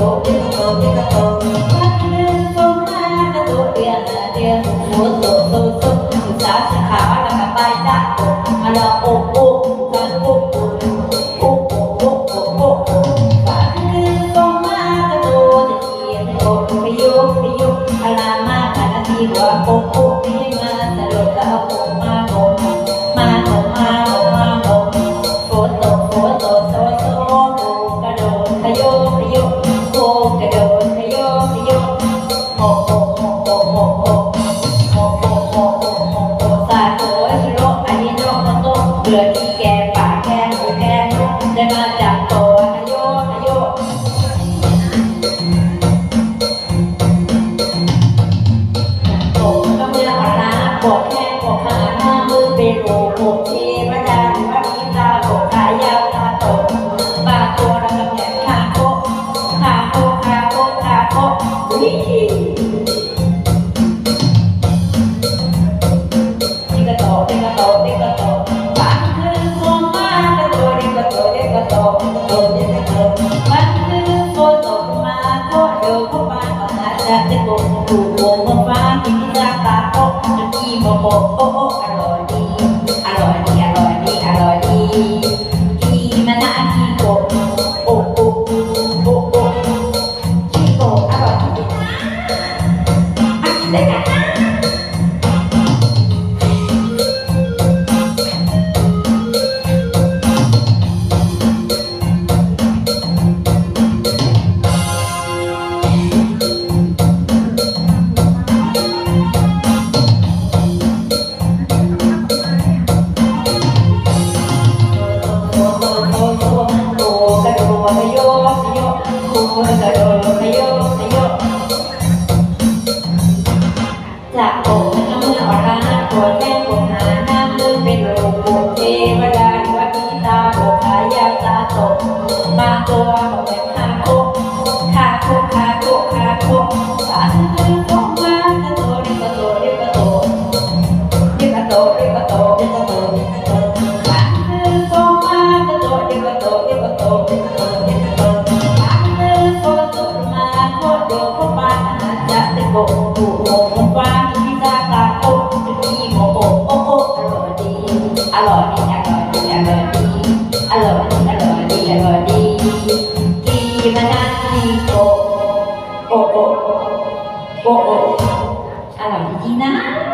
Oh, oh, oh, oh, ได้มาจากโตนายโยนายโยโตก็ไม่ละนอกแค่บอกหาามือเป็นโอโหเทวดาหรือว่ตาโตขายาวตาโตปากโตระกำแหนขาโคขาโคขาโคขาโคอุ้ จะจะโกนถูกโกงมาฟ้ากินยาตาโตจะกี้ม่โบโอ้อร่อยดี จากอกน้ำมือออกร้านปวดแน่นปวดหาหน้ามือเป็นโรคปวดเทวดาวัดนี้ตาปวดขายาตาตกมาตัวบอ โอ้โอ้อร่อยดีนะ